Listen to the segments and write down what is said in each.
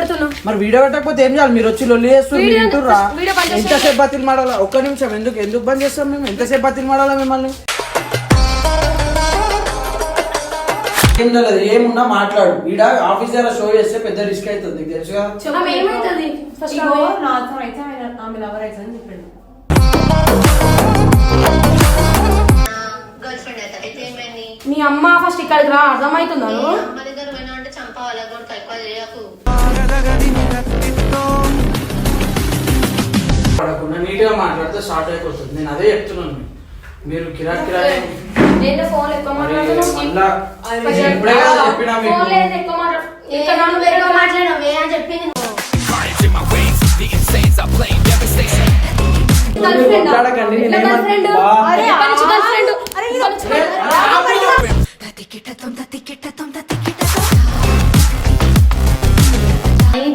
పెడుతున్నావు? మరి వీడియో పెట్టకపోతే ఏం చేయాలి? మీరు వచ్చి లొల్లి చేస్తారు వీడియో మీరు వింటుర్రా వీడియో బంద్. ఎంతసేపు బతిని మాడాలా ఒక్క నిమిషం ఎందుకు ఎందుకు బంద్ చేస్తాం మేము? ఎంతసేపు బతిని మాడాలా మిమ్మల్ని? ఏం తెలియదు ఏమున్నా మాట్లాడు. ఈడ ఆఫీస్ దగ్గర షో చేస్తే పెద్ద రిస్క్ అవుతుంది నీకు తెలుసుగా ఆమె ఏమవుతుంది ఫస్ట్ ఇగో ఆమె నాతో అయితే ఆయన ఆమె లవర్ అయితే అని చెప్పిండు. గర్ల్ ఫ్రెండ్ అయితే అయితే ఏమైంది మీ అమ్మ ఫస్ట్ ఇక్కడికి రా అర్థమవుతుందా? నువ్వు ఎక్కువ చేయకు పడకుండా నీట్గా మాట్లాడితే స్టార్ట్ అయిపోతుంది నేను అదే చెప్తున్నాను. మీరు కిరాక్ కిరాక్ ఫోన్ ఎక్కువ నేను ఇప్పుడే కదా చెప్పినా మీకు ఫోన్ లేదు ఎక్కువ అని చెప్పింది మాట్లాడకండి,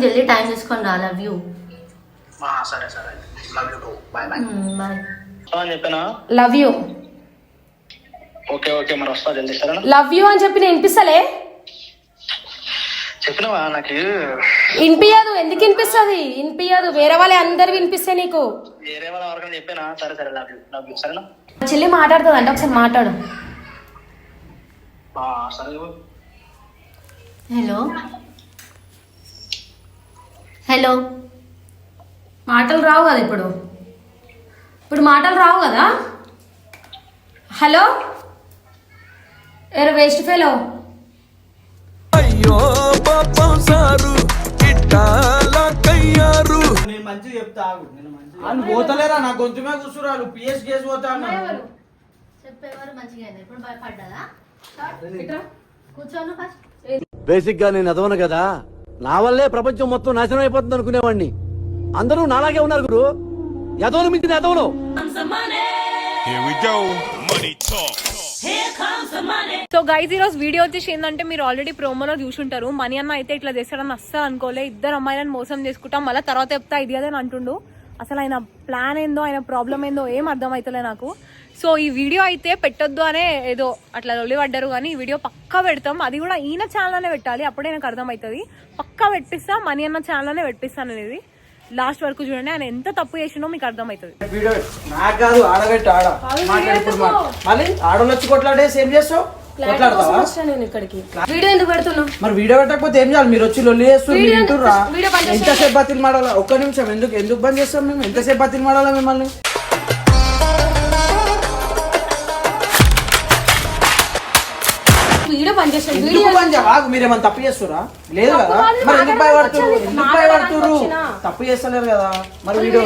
ఏం జల్దీ టైం తీసుకొని రా లవ్ యూ ఆ, సరే సరే. Love you bye bye love you okay okay మరి వస్తా జల్దీ సరేనా? లవ్ యూ అని చెప్పి నేను వినిపిస్తలే? చెప్పినవా నాకు? వినిపించదు ఎందుకు వినిపిస్తుంది? వినిపించదు వేరే వాళ్ళే అందరు వినిపిస్తాయి నీకు. వేరే వాళ్ళ వరకు చెప్పానా? సరే సరే లవ్ యూ లవ్ యూ సరేనా? చెల్లి మాట్లాడుతుంది అంటే ఒకసారి మాట్లాడు. ఆ, సరే హలో హలో. మాటలు రావు కదా ఇప్పుడు? ఇప్పుడు మాటలు రావు కదా? హలో? ఎర వేస్ట్ ఫెలో అయ్యో పాపం సారు ఇట్టాలా కయ్యారు. నేను మంచిగా చెప్తా ఆగు. నేను మంచిగా వాళ్ళు పోతలేరా? నా గొంతు మీద కూర్చురాలు పిఎస్ కేసు పోతా అన్నారు చెప్పేవారు మంచిగా అయింది ఇప్పుడు భయపడ్డా కూర్చోను ఫస్ట్. బేసిక్గా నేను ఎదవను కదా? నా వల్లే ప్రపంచం మొత్తం నాశనం అయిపోతుంది అనుకునేవాడిని అందరూ నాలాగే ఉన్నారు గురు. ఎదవలు మించిన talk. సో గైజ్ ఈ రోజు వీడియో వచ్చేసి ఏంటంటే మీరు ఆల్రెడీ ప్రోమోలో చూసుంటారు. మనీ అన్న అయితే ఇట్లా చేస్తాడని అస్సలు అనుకోలే. ఇద్దరు అమ్మాయిలను మోసం చేసుకుంటాం. మళ్ళీ తర్వాత చెప్తా ఇది అదే అని అంటుండు. అసలు ఆయన ప్లాన్ ఏందో ఆయన ప్రాబ్లం ఏందో ఏం అర్థం అవుతలే నాకు. సో ఈ వీడియో అయితే పెట్టొద్దు అనే ఏదో అట్లా పడ్డారు కానీ ఈ వీడియో పక్కా పెడతాం. అది కూడా ఈయన ఛానల్లోనే పెట్టాలి. అప్పుడే నాకు అర్థమవుతుంది. పక్కా పెట్టిస్తా మనీ అన్న ఛానల్లోనే పెట్టిస్తాను అనేది లాస్ట్ వరకు చూడండి. ఆయన ఎంత తప్పు చేసినో మీకు అర్థమవుతుంది. వీడియో నాకు కాదు ఆడబెట్టు ఆడ. మాట్లాడు ఇప్పుడు మా- మళ్ళీ ఆడోళ్ళు వచ్చి కొట్లాడేసి ఏం చేస్తావు? కొట్లాడతావా? నేను ఇక్కడికి. వీడియో ఎందుకు పెడుతున్నావు? మరి వీడియో పెట్టకపోతే ఏం చేయాలి? మీరు వచ్చి లొల్లి చేసేయాలి. ఎంతసేపు బతిని మాడాలా ఒక్క నిమిషం. ఎందుకు ఎందుకు బంద్ చేస్తాం మేము? ఎంతసేపు బతిని మాడాలా మిమ్మల్ని? ఎందుకు చేయవా? ఆగు, తప్పు చేస్తురా లేదు కదా? మరి ఎందుకు భయపడుతురు. ఎందుకు భయపడుతురు. తప్పు చేస్తలేరు కదా. మరి వీడియో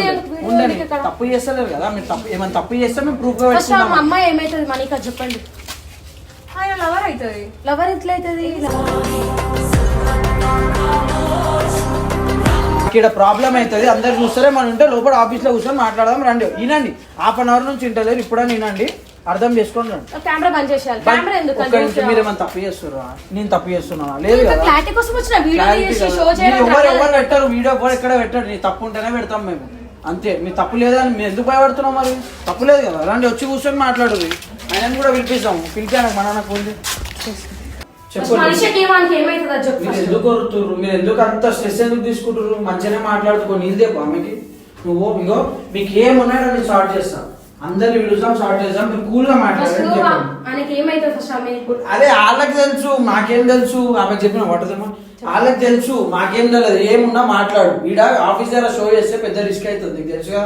ఉండని ఇక్కడ? తప్పు చేస్తలేరు కదా. మీరు తప్పు ఏమైనా తప్పు చేస్తే మేము ప్రూఫ్గా పెట్టుకుంటాం అమ్మాయి ఏమైతుంది? మనీకి చెప్పండి. ఆయన లవర్ అవుతుంది లవర్ ఎట్లా అవుతుంది ఇక్కడ ప్రాబ్లం అవుతుంది అందరు చూస్తారే మనం ఉంటే లోపల ఆఫీస్లో కూర్చొని మాట్లాడదాం రండి. వినండి. హాఫ్ అన్ అవర్ నుంచి ఇంటలేరు. ఇప్పుడని వినండి. అర్థం చేసుకోండి. కెమెరా బంద్ చేసేయాలి. కెమెరా ఎందుకు ఒక్క నిమిషం మీరు ఏమైనా తప్పు చేస్తుర్రా నేను తప్పు చేస్తున్నానా? లేదు కదా. క్లారిటీ కోసం వచ్చిన వీడియో తీసి. షో చేయడం ఎవరు ఎవరు. పెట్టారు? వీడియో ఎవరు ఎక్కడ పెట్టారు? నీ తప్పు ఉంటేనే పెడతాం మేము. అంతే. మీ తప్పు లేదని మీరు ఎందుకు భయపడుతున్నాం మరి? తప్పు లేదు కదా. రండి వచ్చి కూర్చొని మాట్లాడు ఆయన కూడా పిలిపిస్తాం పిలిపాను మన నాకు ఉంది మీరు. ఎందుకు కొరుతుర్రు మీరు ఎందుకు అంత స్ట్రెస్ ఎందుకు తీసుకుంటారు మంచిగానే మాట్లాడుకో నీళ్ళు దేపు ఆమెకి నువ్వు ఇంకో మీకు ఏమున్నాయో నేను సార్ట్ చేస్తా. అందరిని పిలుస్తాం సార్ట్ చేస్తాం మీరు కూల్గా ఫస్ట్ మాట్లాడండి అదే వాళ్ళకి తెలుసు మాకేం తెలుసు ఆమె చెప్పిన వాటదేమో వాళ్ళకి తెలుసు మాకేం తెలియదు ఏమున్నా మాట్లాడు. ఈడ ఆఫీస్ దగ్గర షో చేస్తే పెద్ద రిస్క్ అవుతుంది నీకు చెప్పిండు.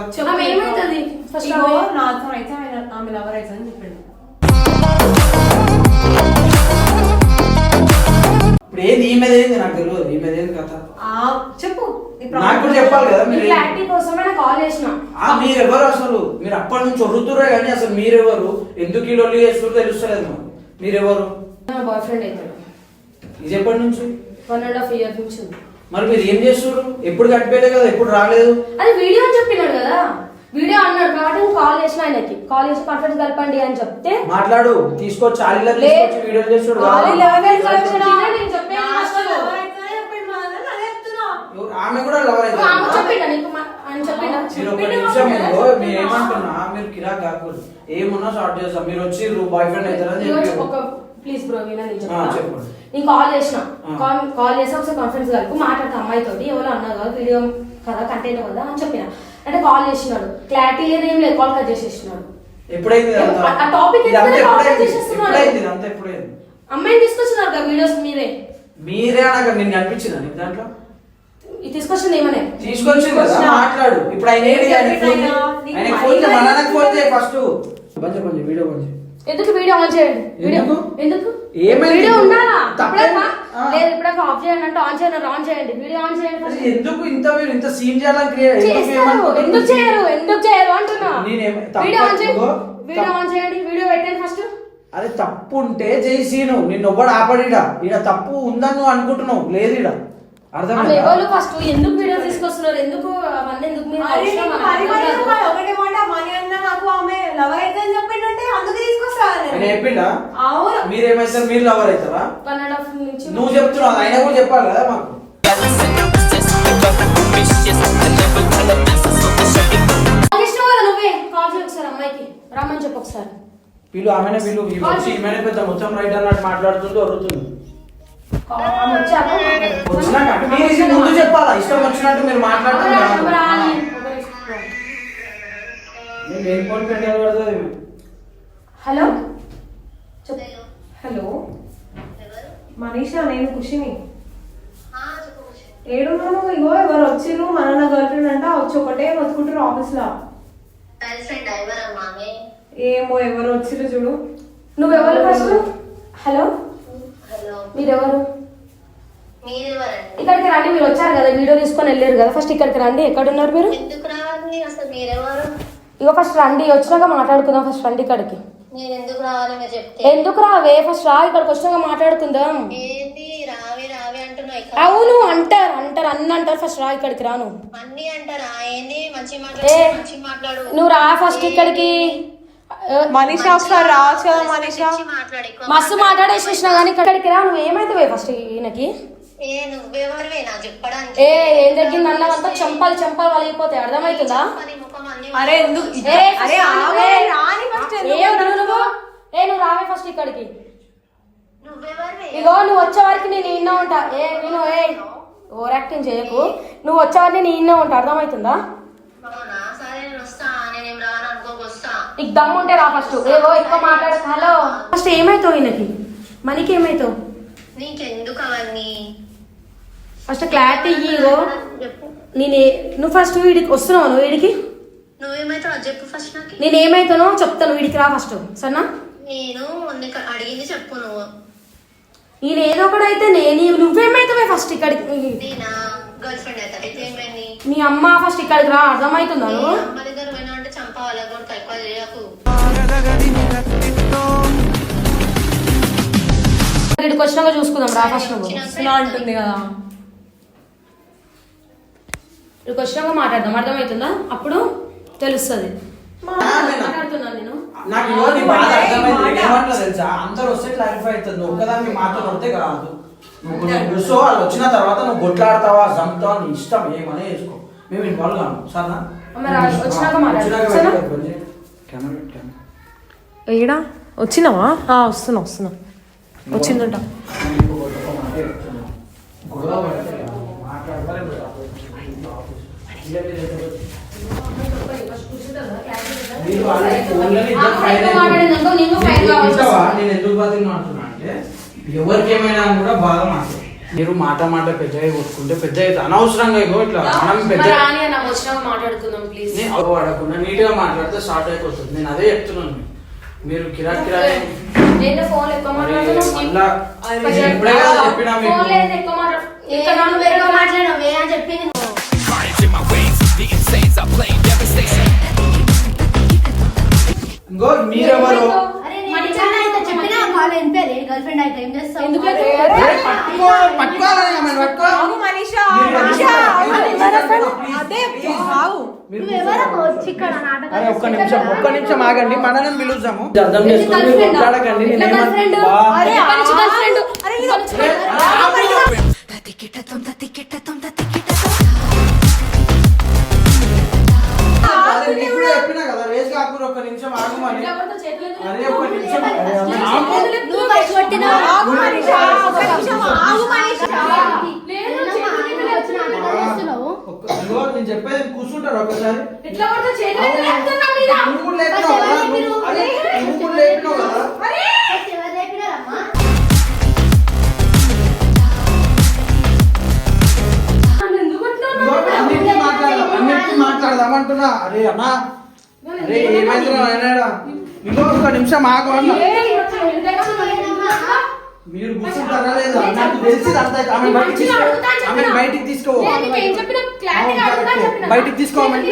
ఇప్పుడు ఏది ఈ మీద ఏంది? నాకు తెలియదు ఈ మీద ఏంది కథ? ఆ, చెప్పు. నాకు కూడా చెప్పాలి కదా మీరు క్లారిటీ కోసమే నాకు కాల్ చేసిన. ఆ, మీరెవరు అసలు? మీరు అప్పటి నుంచి వరుతురే కానీ అసలు మీరెవరు? ఎందుకు ఈ లొల్లి చేస్తున్నారు తెలుస్తలేదు మాకు. మీరెవరు? నా బాయ్ ఫ్రెండ్ అవుతాడు ఇది ఎప్పటి నుంచి? వన్ అండ్ హాఫ్ ఇయర్ నుంచి. మరి మీరు ఏం చేస్తున్నారు ఎప్పుడు కనిపించలే కదా ఎప్పుడు రాలేదు? అది వీడియో అని చెప్పినాడు కదా. వీడియో అన్నాడు కాబట్టి కాల్ చేసిన ఆయనకి. కాల్ చేసి కాన్ఫరెన్స్ కలపండి అని చెప్తే మాట్లాడు తీసుకొచ్చి ఆలీలో ఆలీలో కలిపినా? నేను చెప్పేది ఫస్ట్. ఎవరు- ఆమె కూడా లవర్ అయితే ఆమె చెప్పిండా నీకు? మా- ఆయన చెప్పిండా మీరు ఒక నిమిషం ఇదిగో, మీరు ఏమంటున్నా? మీరు కిరాక్ కాకూడదు ఏమున్నా షార్ట్ చేస్తాం. మీరు వచ్చి బాయ్ ఫ్రెండ్ అవుతారని ఈరోజు చెప్పి ఒక ప్లీజ్ బ్రో వినా నేను ఆ, చెప్పండి. నేను కాల్ చేసిన. ఆ. కాల్ కాల్ చేసి ఒకసారి కాన్ఫరెన్స్ కలిపి మాట్లాడతా అమ్మాయితోటి. ఎవరు అన్నారు కదా వీడియో కదా కంటెంట్ కదా అని చెప్పిన. అంటే కాల్ చేసినాడు. క్లారిటీ లేదు ఏం లేదు కాల్ కట్ చేసేసినాడు. ఎప్పుడైంది ఇదంతా? ఆ ఇదంతా ఎప్పుడైంది? కాల్ చేసేస్తున్నాడు. ఎప్పుడైంది ఇదంతా? ఎప్పుడైంది? అమ్మాయిని తీసుకొచ్చినారు కదా వీడియోస్ మీరే. మీరే అనగా నిన్ను అనిపించిందా నీకు దాంట్లో? తీసుకొచ్చింది ఏమనే? తీసుకొచ్చింది కదా. మాట్లాడు. ఇప్పుడు ఆయన ఆయన ఫోన్ ఫోన్ చేయి, ఫస్ట్. వీడియో. ఎందుకు వీడియో ఆన్ చేయండి? వీడియో ఎందుకు? ఏమైంది? వీడియో ఉండాలా. లేదు ఇప్పుడే ఆఫ్ చేయండి అంటే ఆన్ చేయండి ఆన్ చేయండి. వీడియో ఆన్ చేయండి. ఎందుకు ఇంత మీరు ఇంత సీన్ చేయాలని క్రియేట్ ఎందుకు చేయరు? ఎందుకు చేయరు అంటున్నా. వీడియో ఆన్ చేయండి. వీడియో ఆన్ చేయండి. వీడియో పెట్టండి ఫస్ట్. అరే తప్పు ఉంటే చేయి సీను. నిన్ను ఒవ్వడు ఆపడిడా ఈడ. తప్పు ఉందని నువ్వు అనుకుంటున్నావు. లేదు ఆమె అర్థమైందా? ఎవరు ఫస్ట్ ఎందుకు వీడియో తీసుకొస్తున్నారు? ఎందుకు అవన్నీ ఎందుకు మీరు అరే అవసరం? నీకు. ఒకటే మాట. మనీ అన్న ఆమె లవ్ అయితే అని చెప్పిండంటే అందుకు తీసుకొస్తాను ఆయన చెప్పిండా? అవును. మీరేమైతారు మీరు లవర్ అవుతారా? వన్ అండ్ హాఫ్ నుంచి నువ్వు చెప్తున్నావు ఆయన కూడా చెప్పాలి కదా మాకు. కాల్ చేసినావు కదా నువ్వే? కాల్ చేయి ఒకసారి అమ్మాయికి. రమ్మని చెప్పు ఒకసారి. వీళ్ళు ఆమెనే వీళ్ళు పెద్ద మొత్తం రైట్ అన్నట్టు మాట్లాడుతుంటే వరుతుంది ముందు చెప్పాలా ఇష్టం వచ్చినట్టు మీరు పడుతుంది హలో? హలో? మనీషా నేను ఖుషిని ఏడున్నాను? ఇగో ఎవరు వచ్చిర్రు? మన నా గర్ల్ ఫ్రెండ్ అంట వచ్చి ఒకటే బతుకుంటారు ఆఫీస్లో. ఏమో ఎవరు వచ్చిర్రు చూడు. నువ్వెవరు ఫస్ట్ హలో? మీరెవరు? ఇక్కడికి రండి మీరు వచ్చారు కదా వీడియో తీసుకొని వెళ్ళారు కదా. ఫస్ట్ ఇక్కడికి రండి. మీరు? రావాలి? అసలు మీరెవరు? ఇగో ఫస్ట్ రండి వచ్చినాక మాట్లాడుకుందాం ఫస్ట్ రండి ఇక్కడికి. నేను ఎందుకు రావాలి? మీరు చెప్తే. ఎందుకు రావే? ఫస్ట్ రా ఇక్కడికి వచ్చినాక మాట్లాడుకుందాం. ఏంది? రావి రావి అంటున్నావు ఇక్కడ. అవును అంటారు అంటారు అన్న అంటారు. ఫస్ట్ రా ఇక్కడికి రాను. నువ్వు రా ఫస్ట్ ఇక్కడికి. మనీషా ఒకసారి రావచ్చు కదా మనీషా? మస్తు మాట్లాడేసేసినా కానీ ఇక్కడికి రా నువ్వు ఏమైతే ఫస్ట్ ఈయనకి? ఏ ఏ తగ్గింది అన్నదంతా చంపాలి చంపాలి వాళ్ళిపోతాయి అర్థమవుతుందా? పని ముఖం అన్ని అరే ఎందుకు ఏ, అరే రాను. ఫస్ట్ ఏ నువ్వు నువ్వు. ఏ నువ్వు రావే ఫస్ట్ ఇక్కడికి. ఇగో నువ్వు వచ్చే వరకు నేను ఈయన ఉంటా. ఏ నేను ఏ ఓవర్ యాక్టింగ్ చేయకు. నువ్వు వచ్చే వరకు నేను ఈయన ఉంటా. అర్థమవుతుందా అవునా సరే నేను వస్తా నేనేం రాను అనుకోక వస్తా నీకు దమ్ము ఉంటే రా ఫస్ట్ ఏవో ఎక్కువ మాట్లాడక. హలో. ఫస్ట్ ఏమైతావు ఈయనకి? మనకి ఏమైతావు నీకెందుకు అవన్నీ ఫస్ట్ క్లారిటీ చెప్పు. నేను నువ్వు ఫస్ట్ వీడికి వస్తున్నావు? నువ్వు వీడికి నువ్వేమైతావు చెప్పు ఫస్ట్ నాకు. నేను ఏమైతానో చెప్తాను వీడికి రా ఫస్ట్ సరేనా? నేను నీకు అడిగింది చెప్పు నువ్వు. నేను ఏదో ఒకటి అయితే నేను నువ్వేమైతావే ఫస్ట్ ఇక్కడికి? గర్ల్ ఫ్రెండ్ అయితే మీ అమ్మ ఫస్ట్ ఇక్కడికి రా అర్థమవుతుందా కూడా ఎక్కువ చేయకు వీడికి వచ్చినాక చూసుకుందాం రా ఫస్ట్ వస్తున్నా అంటుంది కదా. వీడికి వచ్చినాక మాట్లాడదాం. అర్థమవుతుందా? అప్పుడు తెలుస్తుంది. మాట్లాడుతున్నాను నేను. నాకు బాధ అర్థమైంది. తెలుసా? అందరు వస్తే క్లారిఫై అవుతుంది. నువ్వు ఒక్కదానికి మాతో వస్తే కాదు. కూర్చో వాళ్ళు వచ్చిన తర్వాత నువ్వు కొట్లాడతావా చంపుతావా నీ ఇష్టం ఏమనే చేసుకో. మేము ఇన్వాల్వ్ కాము. సరేనా? ఏడా వచ్చినావా ఆ, వస్తున్నా వస్తున్నా వచ్చిందంట నేను ఇంకో గొడవ మాట చెప్తున్నా. గొడవ పడితే మాట్లాడతారే మీరు? ఇల్లే మీరు ఎక్కడ వచ్చి- మీరు ఆల్రెడీ ఫోన్లోనే ఇద్దరు ఆ, ఫైర్ ఎక్కువ మాట్లాడిందనుకో, నేను ఫైర్ అయిపోయి- కావాల్సి వింటావా? వస్తుంది. నేను ఎందుకు బతికినా అంటున్నా అంటే ఎవరికి ఏమైనా కూడా బాగా మాట్లాడు. మీరు మాట మాట పెద్దగా కొట్టుకుంటే పెద్ద అయితే అనవసరంగా ఇగో ఇట్లా మనం పెద్ద మాట్లాడుకుందాం ప్లీజ్ పడకుండా నీట్గా మాట్లాడితే స్టార్ట్ అయిపోతుంది. నేను అదే చెప్తున్నాను. మీరు కిరాక్ కిరాక్ నేను ఫోన్ ఎక్కువ మరి మాట్లాడుతున్నావు? మళ్ళా నేను ఇప్పుడే కదా చెప్పినా మీకు. ఫోన్ లేదు ఎక్కువ మాట్లాడు ఇక్కడ ఇక్కడ నువ్వు నువ్వు ఎక్కువ మాట్లాడినవే? అని చెప్పింది Carnage in my veins, the insanes I play devastation. ఇంకో మీరెవరు అరే మణికన్నా అయితే ఎంపేరే గర్ల్ ఫ్రెండ్ అయితే ఏం చేస్తావు? ఒక్క నిమిషం ఒక్క నిమిషం ఆగండి మనల్ని పిలుద్దాము. అర్థం ఇది కాకూర ఒక నిమిషం ఆగమని అరే ఒక నిమిషం. నేను చెప్పేది కూర్చుంటారు ఒకసారి? నువ్వు లేపినావు కదా? మాట్లాడదామంటున్నా అరే అన్నా నిమిషం ఆగు అన్న? మీరు కూర్చుంటారా లేదా నాకు తెలిసి అంత ఆమె బయటికి తీసుకో ఆమె బయటికి తీసుకో నేను నీకు ఏం చెప్పినా క్లారిటీగా అడుగుతా అని చెప్పినా. బయటికి తీసుకో ఆమెని.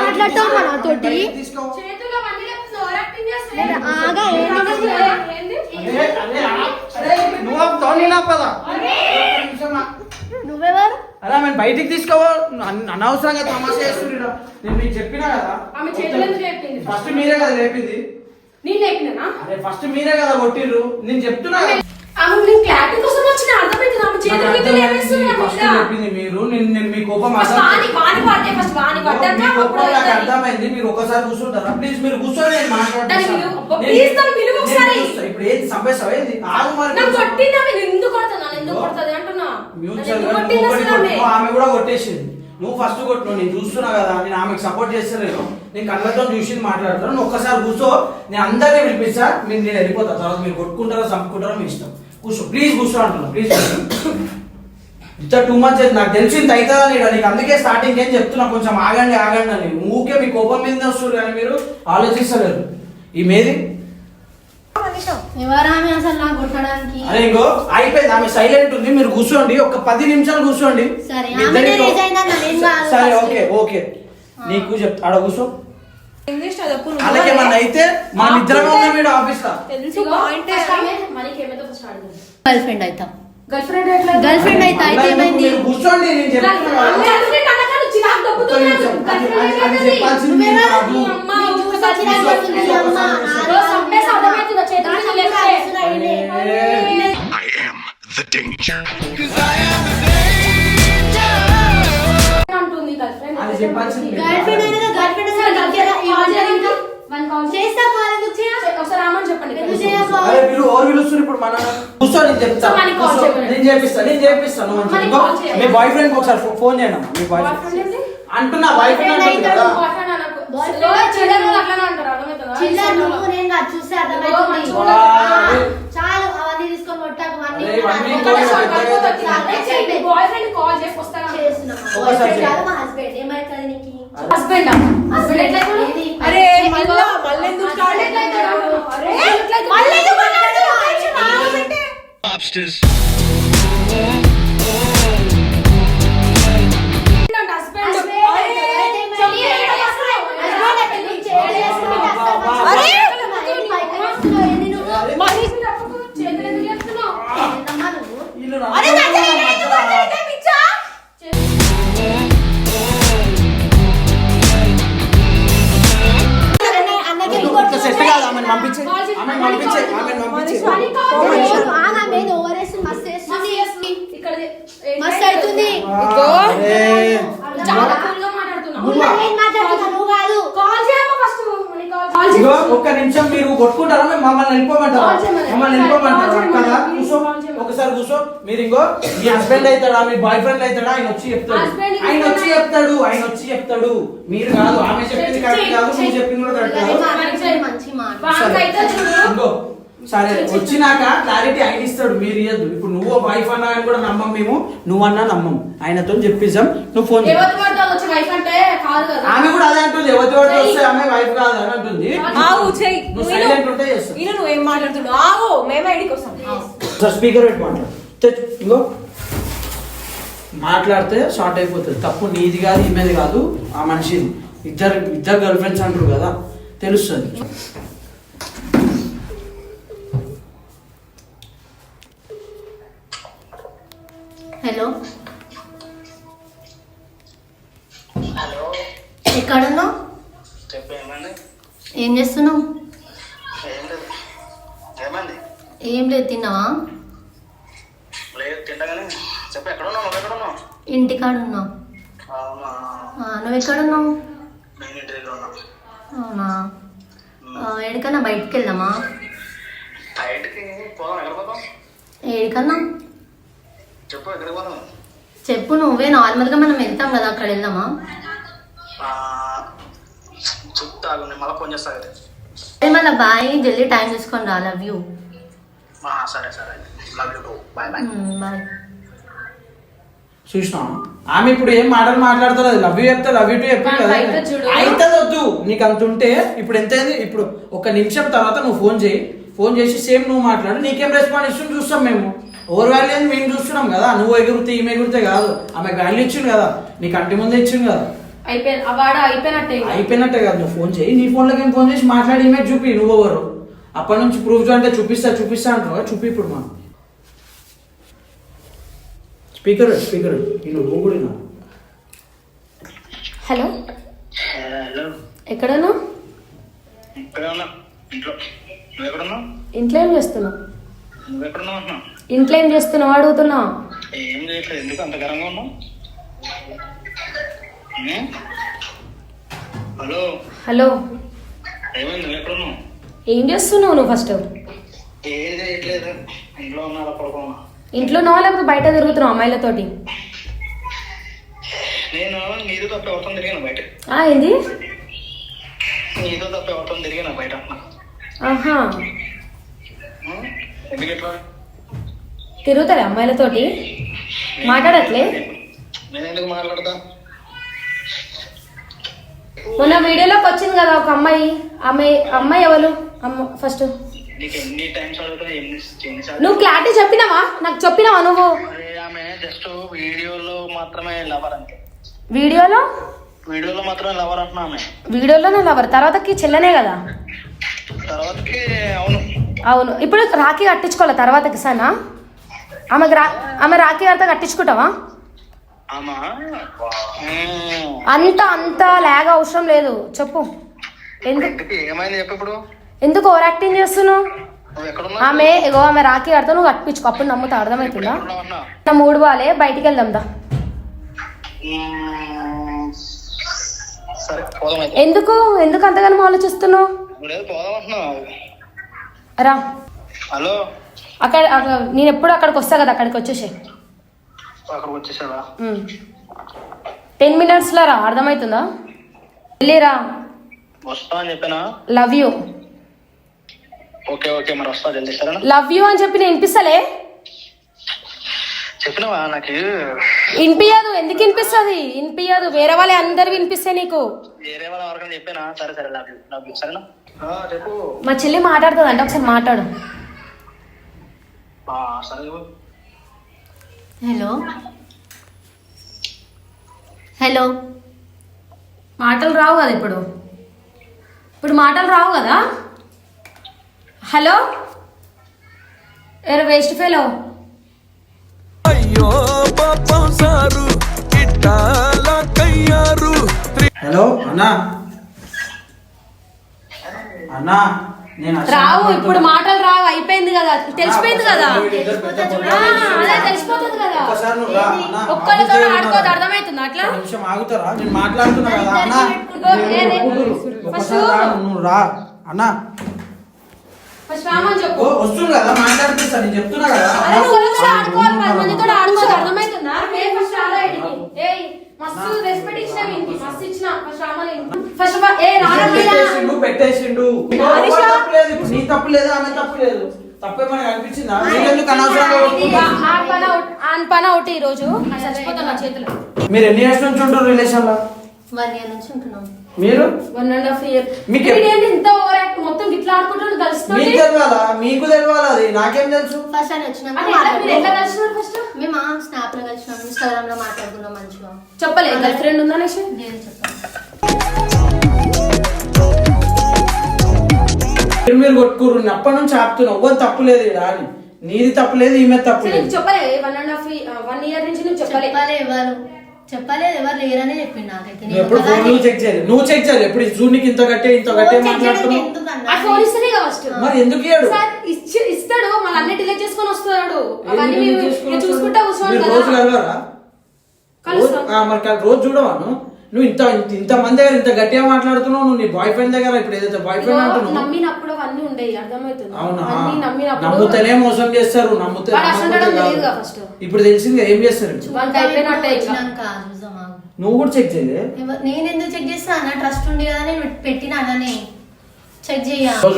మాట్లాడతావా నాతోటి? బయటికి తీసుకో చేతుల్లో అన్ని లేపుతున్నావు, ఓవర్ యాక్టింగ్ చేస్తున్నావు. నేను ఆగా ఏం ఏంది? చేస్తున్నావు? ఏంది? అరే అరే ఆ, అరే నువ్వు ఆపుతావు, నేను ఆపదా ఒక్క నిమిషం ఆ. నువ్వెవరు బయటికి తీసుకోవా అన- అనవసరంగా తమాషా చేస్తున్నా నేను మీకు చెప్పినా కదా? ఫస్ట్ మీరే కదా లేపింది నేను? అరే ఫస్ట్ మీరే కదా కొట్టిర్రు. నేను చెప్తున్నా కదా. ఆమె నేను క్లారిటీ కోసం వచ్చిన అర్థమైంది ఆమె చేతులు నాకు గీతులు అర్థమైంది. ఏమేస్తున్నా ఫస్ట్? చెప్పింది మీరు. నేను నేను మీ కోపం ఫస్ట్ అర్థం వాని వాని పడితే ఫస్ట్ వాని పడ్డాక మీ అప్పుడు కోపం నాకు అవుతుంది. అర్థమైంది. మీరు ఒకసారి కూర్చుంటారా? ప్లీజ్ మీరు నేను మాట్లాడతాను పిలువు ఒకసారి. ఇప్పుడు ఏంది ఆగు మరి ఎందుకు కొడతాను ఎందుకు కొడుతుంది అంటున్నా. మ్యూచువల్గా. ఆమె? కూడా కొట్టేసింది. నువ్వు ఫస్ట్ కొట్టు నేను చూస్తున్నా కదా. నేను ఆమెకు సపోర్ట్ చేస్తలేను. నేను కళ్ళతో చూసి మాట్లాడతాను. నువ్వు ఒక్కసారి కూర్చో. నేను అందరినీ పిలిపిస్తా. మీరు నేను వెళ్ళిపోతా. తర్వాత మీరు కొట్టుకుంటారో చంపుకుంటారో మీ ఇష్టం. కూర్చో. ప్లీజ్ కూర్చో అంటున్నా. ప్లీజ్ ఇంత టూ మంత్స్ నాకు తెలిసింది అవుతుందా నీడ నీకు అందుకే స్టార్టింగ్ ఏం చెప్తున్నా. కొంచెం ఆగండి ఆగండి అని. ఊకే మీ కోపం మీద వస్తుంది కానీ మీరు ఆలోచిస్తలేరు. ఈ మేది అరే ఇంకో అయిపోయింది. ఆమె సైలెంట్ ఉంది. మీరు కూర్చోండి. ఒక పది నిమిషాలు కూర్చోండి. సరే, నేను. Okay okay. నీకు చెప్తా. ఆడ కూర్చో. అయితే మా నిద్రగా ఉన్నా మీరు ఆఫీస్ లా తెలుసు పాయింట్ గర్ల్ ఫ్రెండ్ అవుతాం గర్ల్ ఫ్రెండ్ ఎట్లా గర్ల్ ఫ్రెండ్ అయితే అయితే ఏమైంది మీరు కూర్చోండి నేను చెప్తున్నా. గర్ల్ ఫ్రెండ్ అనగానే చిరాకు దొబ్బుతున్నాడు. గర్ల్ ఫ్రెండ్ అది-? చెప్పాల్సింది? కాదు. అమ్మ ఒక్కసారి చిరాకు వస్తుంది. అమ్మ. రోజు చంపేసి అర్థమవుతుందా? చేతులు నాకు లేపితే. కూడా వస్తున్నాయి, ఈయనే. ఈయనే. I am the danger. అంటుంది గర్ల్ ఫ్రెండ్ అది చెప్పాల్సింది గర్ల్ ఫ్రెండ్ అసలు గర్ల్ దగ్గర ఫ్రెండ్ కాల్ చేయండి. చేస్తా కాల్ ఎందుకు చేయ ఒకసారి రామని చెప్పండి ఎందుకు చేయకు? అరే మీరు ఓవర్ పిలుస్తారు ఇప్పుడు మన కూర్చో నేను చెప్తా సో మనకి కాల్ కూర్చో. చేయమని. నేను చేపిస్తాను నేను చేపిస్తాను మంచిగా. మనకి ఇంకో కాల్ చేయాలి. మీ బాయ్ ఫ్రెండ్ ఒకసారి ఫో- ఫోన్ చేయండి అమ్మా మీ బాయ్ ఫ్రెండ్? అంటున్నా బాయ్ ఫ్రెండ్ అంటుంది కదా చిల్లర. నువ్వు నేను కాదు చూస్తే. చాలు అవన్నీ తీసుకొని కొట్టాకు అన్ని అరే, ఇవన్నీ బాయ్ ఫ్రెండ్ కాల్ చేసి వస్తాను చేస్తున్నాం ఒకసారి బాయ్ చేయి. కాదు మా హస్బెండ్ ఏమైతుంది నీకు హస్బెండ్ హస్బెండ్ ఎట్లా అవుతాడు? ఏది? అరే మళ్ళా ఒకసారి కూర్చో. మీరు ఇంకో మీ హస్బెండ్ అవుతాడా మీ బాయ్ ఫ్రెండ్ అవుతాడా ఆయన వచ్చి చెప్తాడు. ఆయన వచ్చి? చెప్తాడు ఆయన వచ్చి చెప్తాడు. మీరు కాదు ఆమె చెప్పింది కరెక్ట్ కాదు. నువ్వు చెప్పింది కూడా కరెక్ట్ కాదు. సరే వచ్చినాక క్లారిటీ ఆయన ఇస్తాడు మీరు ఇయ్యద్దు. ఇప్పుడు నువ్వు వైఫ్ అన్నా అని కూడా నమ్మం మేము నువ్వన్నా నమ్మం. ఆయనతో చెప్పిస్తాం నువ్వు ఫోన్ ఆమె కూడా అదే అంటుంది ఎవరి ఎవరి వస్తే ఆమె వైఫ్ కాదు అని అంటుంది. నువ్వు సైలెంట్ ఉంటే చేస్తావు నువ్వేం మాట్లాడుతున్నావు ఆగు మేము ఐడికి వస్తాం. సార్ స్పీకర్ పెట్టి మాట్లాడు. మాట్లాడితే షార్ట్ అయిపోతుంది. తప్పు నీది కాదు ఈమెది కాదు ఆ మనిషిది. ఇద్దరు ఇద్దరు గర్ల్ ఫ్రెండ్స్ అంటారు కదా తెలుస్తుంది. హలో. హలో. ఎక్కడున్నావు? ఏం చేస్తున్నావు? ఏం లేదు. తిన్నావా? ఎక్కడ ఉన్నావు. నువ్వు ఎక్కడున్నావు? ఇంటి అవునా? ఆ, ఎక్కడికన్నా బయటికి వెళ్దామా? ఏడికన్నా? చెప్పు ఎక్కడికి పోదాం? చెప్పు నువ్వే నార్మల్గా మనం వెళ్తాం కదా అక్కడ వెళ్దామా? చెప్తా నేను మళ్ళీ ఫోన్ చేస్తా కదా. అదే మళ్ళీ బాయ్ జల్దీ టైం తీసుకొని రా లవ్ యూ సరే సరే love you too bye bye bye చూసినా ఆమె ఇప్పుడు ఏం మాటలు మాట్లాడుతుంది లవ్ యూ చెప్తే లవ్ యూ టూ కదా. అయితే. అయితే వద్దు. నీకు అంత ఉంటే ఇప్పుడు ఎంత అయింది? ఇప్పుడు ఒక నిమిషం తర్వాత నువ్వు ఫోన్ చేయి. ఫోన్ చేసి సేమ్ నువ్వు మాట్లాడు. నీకేం రెస్పాన్స్ ఇస్తుంది చూస్తాం మేము. ఓవర్ వాల్యూ అని మేము చూస్తున్నాం కదా. నువ్వు ఎగురితే ఈమె ఎగురితే కాదు. ఆమెకు వాల్యూ ఇచ్చింది కదా. నీ కంటి ముందే ఇచ్చింది కదా. అయిపోయి ఆ వాడు అయిపోయినట్టే. అయిపోయినట్టే కాదు నువ్వు ఫోన్ చేయి. నీ ఫోన్లోకి ఏం ఫోన్ చేసి మాట్లాడి ఇమేజ్ చూపి నువ్వు ఎవరు? అప్పటి నుంచి ప్రూఫ్ అంటే చూపిస్తా చూపిస్తా అంటారు కదా, చూపి ఇప్పుడు మనం. స్పీకర్ స్పీకర్ విను. హలో? హలో. ఎక్కడను ఇంట్లో. ఏం చేస్తున్నావు? ఇంట్లో ఏం చేస్తున్నావు? అడుగుతున్నా ఏం చేయట్లేదు. ఎందుకు అంత గరంగా ఉన్నావు? హలో? హలో? ఏమైంది? నువ్వు ఎక్కడున్నావు ఏం చేస్తున్నావు నువ్వు ఫస్ట్? ఏం చేయట్లేదు. ఇంట్లో ఉన్నా పడుకున్నా. ఇంట్లో ఉన్నావా? లేకపోతే బయట తిరుగుతున్నావు అమ్మాయిలతోటి నేను నీతో తప్ప ఎవరితో తిరిగాను బయట. ఆ ఏంది? నీతో తప్ప ఎవరితో తిరిగాను బయట. ఆహా. ఉమ్? ఎందుకు ఎట్లా తిరుగుతారే అమ్మాయిలతోటి? మాట్లాడట్లే? మొన్న వీడియోలోకి వచ్చింది కదా ఒక అమ్మాయి. ఆమె అమ్మాయి ఎవరు? అమ్మ ఫస్ట్ నువ్వు క్లారిటీ చెప్పినావా? నాకు చెప్పినావా నువ్వు? జస్ట్ వీడియోలో మాత్రమే లవర్ వీడియోలో? వీడియోలో మాత్రమే లవర్ అంటున్నా ఆమె. వీడియోలోనే లవర్ తర్వాతకి చెల్లనే కదా? తర్వాతకి అవును. అవును. ఇప్పుడు రాఖీ కట్టించుకోవాలి తర్వాతకి సనా? ఆమెకు రా ఆమె రాఖీ కడితే కట్టించుకుంటావా? ఆమా. అంత అంత లాగ్ అవసరం లేదు. చెప్పు. ఎందుకు? ఎందుకు ఓవర్ యాక్టింగ్ చేస్తున్నావు? ఆమె ఇగో ఆమె రాఖీ కడితే నువ్వు కట్టించుకో. అప్పుడు నమ్ముతా అర్థమవుతుందా నా మూడు బాలే బయటికి వెళ్దాం దా. ఎందుకు? ఎందుకు అంతగానో ఆలోచిస్తున్నావు? రా. హలో? అక్కడ అక్కడ- నేను ఎప్పుడు అక్కడికి వస్తా కదా అక్కడికి వచ్చేసి. టెన్ మినిట్స్లో రా అర్థమవుతుందా వెళ్ళిరా వస్తా అని చెప్పానా? లవ్ యూ ఓకే ఓకే మరి వస్తా జల్దీ సరేనా? లవ్ యూ అని చెప్పి నేను వినిపిస్తలే? చెప్పినవా నాకు? వినిపించదు ఎందుకు వినిపిస్తుంది? వినిపించదు వేరే వాళ్ళే అందరు వినిపిస్తాయి నీకు. వేరే వాళ్ళ వరకు చెప్పానా? సరే సరే లవ్ యూ లవ్ యూ సరేనా? ఆ, చెప్పు. మా చెల్లి మాట్లాడుతుంది అంటే ఒకసారి మాట్లాడు. హలో. హలో. మాటలు రావు కదా ఇప్పుడు. ఇప్పుడు మాటలు రావు కదా? హలో. ఎవరు వేస్ట్ ఫెలో అయ్యో పాపం సారు ఇట్టాలా కయ్యారు. హలో అన్నా. అన్నా. రావు ఇప్పుడు మాటలు రావు అయిపోయింది కదా. తెలిసిపోయింది కదా. అదే తెలిసిపోతుంది కదా. ఆగుతారా? ఆడుకోదు అర్థమవుతుంది అట్లా? ఆగుతారా? నేను మాట్లాడుతున్నా కదా అన్నా. ఏది? ఒక్కసారి రా, నువ్వు రా అన్నా. ఫస్ట్ రామని చెప్పు. వస్తుంది కదా మాట్లాడిపిస్తా నేను చెప్తున్నా కదా. ఆడుకోవాలి పది మందితో ఆడుకోదు ఏ ఫస్ట్ రాలా ఇడికి ఏయ్ మస్తు రెస్పెక్ట్ ఇచ్చిన వీనికి మస్తు ఇచ్చిన ఫస్ట్ రామని ఫస్ట్ ఏ రారా పెట్టేసిండు పెట్టేసిండు. తప్పు నీ తప్పు లేదు ఆమె తప్పు అనిపించిందా మీరెందుకు అనవసరంగా పని ఈ రోజు. చచ్చిపోతాను నా చేతిలో. మీరు ఎన్ని ఇయర్స్ నుంచి ఉంటారు రిలేషన్లో వన్ ఇయర్ నుంచి ఉంటున్నాం మీరు? వన్ అండ్ హాఫ్ ఇయర్ మీకు- వీడేంటి ఇంత ఓవర్ యాక్ట్ మొత్తం గిట్లా ఆడుకుంటాడు కలుస్తుంది మీకు తెలియాలా మీకు తెలియాలా అది? నాకేం తెలుసు? ఫస్ట్ అని వచ్చినాక మీరు ఎట్లా. కలిసినారు ఫస్ట్ మేము స్నాప్లో కలిసినాం ఇన్స్టాగ్రామ్లో మాట్లాడుకున్నాం మంచిగా. చెప్పలే గర్ల్ ఫ్రెండ్ ఉందా నెక్స్ట్ నేను చెప్పాను. మీరు మీరు నేను అప్పటి నుంచి ఆపుతున్నా. ఎవ్వరు తప్పు లేదు ఈడ అని. నీది తప్పు లేదు ఈమె తప్పు లేదు. చెప్పలే one and half one year నుంచి నువ్వు చెప్పలే. చెప్పలే ఎవరు? చెప్పలేదు ఎవరు లేరనే చెప్పిండు నాకైతే. నువ్వు ఎప్పుడు ఫోన్ నువ్వు చెక్ చేయలేదు. నువ్వు చెక్ చేయలేదు. ఎప్పుడు జూనికి ఇంత కట్టే ఇంత కట్టే మాట్లాడుతున్నావు? ఆ ఫోన్ ఇస్తేనే కదా ఫస్ట్ మరి ఎందుకు ఇయ్యాడు? సార్ ఇచ్చి ఇస్తాడు. మళ్ళీ అన్ని డిలీట్ చేసుకొని అవన్నీ మేము చూసుకుంటా రోజు కదా. కలవరా? కలుస్తాం. రోజు- ఆ, మరి కాదు, రోజు చూడవాను నువ్వు ఇంత ఇంత- ఇంత మంది దగ్గర ఇంత గట్టిగా మాట్లాడుతున్నావు నువ్వు నీ బాయ్ ఫ్రెండ్ దగ్గర ఇప్పుడు ఏదైతే బాయ్ ఫ్రెండ్ అంటున్నావు? నమ్మినప్పుడు అవన్నీ ఉండేవి అర్థమవుతుంది. అవునా? నమ్ముతేనే మోసం చేస్తారు నమ్ముతే. ఇప్పుడు తెలిసింది ఏం చేస్తారు. నువ్వు కూడా చెక్ చేయలే? నేను ఎందుకు చెక్ చేస్తా? అన్న ట్రస్ట్ ఉంది కదా నేను పెట్టిన అన్ననే. చెక్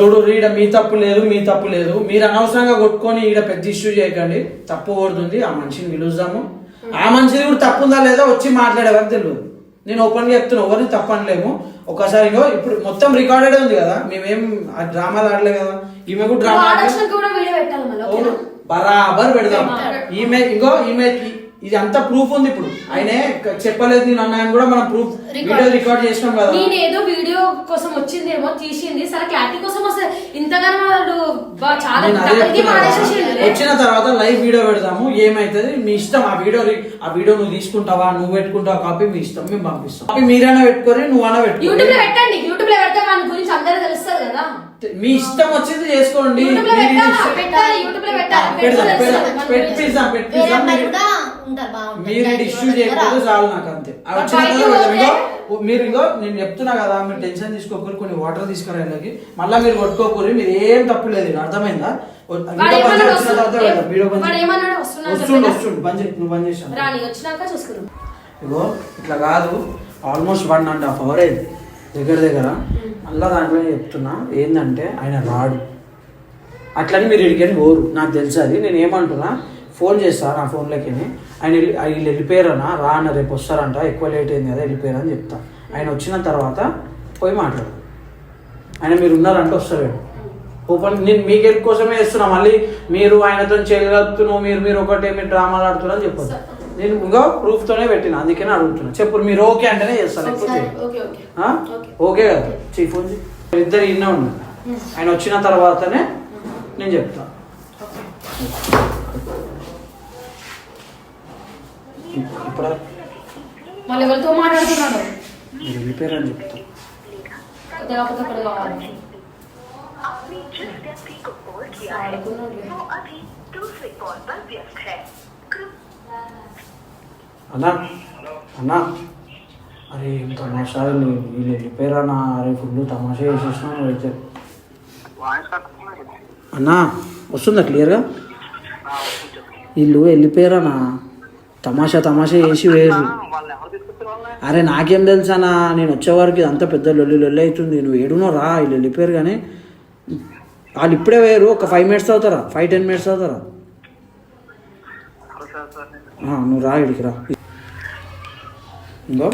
చూడు ఈడ మీ తప్పు లేదు మీ తప్పు లేదు. మీరు అనవసరంగా కొట్టుకొని ఈడ పెద్ద ఇష్యూ చేయకండి. తప్పు ఓడుతుంది ఆ మనిషిని పిలుద్దాము. ఆ మనిషిది కూడా తప్పు ఉందా లేదా వచ్చి మాట్లాడేవారు తెలియదు. నేను ఓపెన్గా చెప్తున్నా ఎవరిని తప్పు అనలేము. ఒకసారి ఇగో ఇప్పుడు మొత్తం రికార్డెడ్ ఉంది కదా మేమేం ఆ డ్రామాలు ఆడలే కదా. ఈమె కూడా డ్రామా అవును? బరాబర్ పెడదాం. ఈమె ఇంకో ఈమె ఇది అంతా ప్రూఫ్ ఉంది ఇప్పుడు. ఆయనే చెప్పలేదు నేను అన్నాయని కూడా మనం ప్రూఫ్ వీడియో రికార్డ్ చేసినాం కదా. నేను ఏదో వీడియో కోసం వచ్చిందేమో తీసింది. సరే క్లారిటీ కోసం వస్తే ఇంతగానో వాడు బా- చాలా నేను అదే దగ్గరికి చెప్తున్నా. కదా. మానేసేసిండు. వచ్చిన తర్వాత లైవ్ వీడియో పెడదాము. ఏమైతుంది? మీ ఇష్టం. ఆ వీడియో రి- ఆ వీడియో నువ్వు తీసుకుంటావా? నువ్వు పెట్టుకుంటావా? కాపీ మీ ఇష్టం. మేము పంపిస్తాం. కాపీ మీరైనా పెట్టుకొని నువ్వైనా యూట్యూబ్లో పెట్టండి. యూట్యూబ్లో పెడితే వాని గురించి అందరూ తెలుస్తుంది కదా. మీ ఇష్టం వచ్చింది చేసుకోండి. యూట్యూబ్లో మీరు పెట్టాలి? ఇష్టం- పెట్టాలి. యూట్యూబ్లో పెట్టాలి. పెడదాం పెడితే పెడదాం. తెలుస్తుంది మన పెట్టిస్తాం. వేరే పెట్టిస్తాం అమ్మాయి మీరు- కూడా ఉంటారు మీరు ఇష్యూ చేయకపోతే చాలు నాకు అంతే. అవి వచ్చిన ఇగో, మీరు ఇంకో నేను చెప్తున్నా కదా మీరు టెన్షన్ తీసుకోకూరి కొన్ని వాటర్ తీసుకురా ఇళ్ళకి. మళ్ళీ మీరు కొట్టుకోకూరి మీరు ఏం తప్పు లేదు అర్థమైందా? వస్తుండు? వస్తుండు బంద్ చేయి నువ్వు బంద్ చేసాను ఇగో ఇట్లా కాదు. Almost one and half hour అయింది. దగ్గర దగ్గర మళ్ళా దాంట్లో చెప్తున్నా. ఏంటంటే ఆయన రాడు. అట్లని మీరు ఇడికని ఓరు నాకు తెలుసు అది. నేను ఏమంటున్నా? ఫోన్ చేస్తా నా ఫోన్లోకి ఆయన వెళ్ళి వెళ్ళిపోయారనా? రా అన్న రేపు వస్తారంట ఎక్కువ లేట్ అయింది కదా వెళ్ళిపోయారని చెప్తా. ఆయన వచ్చిన తర్వాత పోయి మాట్లాడు. ఆయన మీరు ఉన్నారంటే వస్తారు ఓపెన్ నేను మీకు హెల్ప్ కోసమే ఇస్తున్నా మళ్ళీ మీరు ఆయనతో చెల్లెత్తున్నావు మీరు మీరు ఒకటే మీరు డ్రామాలు ఆడుతున్నారు అని చెప్పొద్దు. నేను ఇంకా ప్రూఫ్ తోనే పెట్టిన అందుకనే అడుగుతున్నా. చెప్పు మీరు ఓకే అంటేనే చేస్తాను ఓకే కదా చీఫ్. ఇద్దరు ఇన్నే ఉన్నారు. ఆయన వచ్చిన తర్వాతనే నేను చెప్తా. ఇప్పుడు? మీరు రిపేర్ అని అన్నా అన్నా. అరే ఏం తమాషా నేను రిపేర్ అరే ఫుల్ తమాషా వేసేసినాను అయితే. అన్నా వస్తుందా క్లియర్గా వీళ్ళు వెళ్ళిపోయారనా తమాషా తమాషా చేసి వేరు. అరే నాకేం తెలుసానా నేను వచ్చేవారికి ఇదంతా పెద్ద లొల్లి లొల్లి అవుతుంది. నువ్వు ఏడునో రా వీళ్ళు వెళ్ళిపోయారు కానీ. వాళ్ళు ఇప్పుడే వేరు ఒక ఫైవ్ మినిట్స్ అవుతారా ఫైవ్ టెన్ మినిట్స్ అవుతారా నువ్వు రా ఇడికి రా. ఇంకో.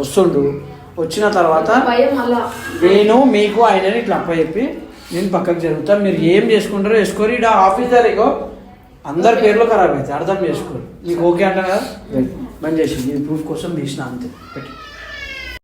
వస్తుండు. వచ్చిన తర్వాత నేను మీకు ఆయనని ఇట్లా అప్ప చెప్పి నేను పక్కకు జరుగుతాను మీరు ఏం చేసుకుంటారో వేసుకోరు. ఇక్కడ ఆఫీసర్ ఇగో అందరి పేర్లు ఖరాబ్ అవుతాయి అర్థం చేసుకోరు. నీకు ఓకే అంట కదా? మంచి చేసి ఈ ప్రూఫ్ కోసం తీసిన అంతే. పెట్టి.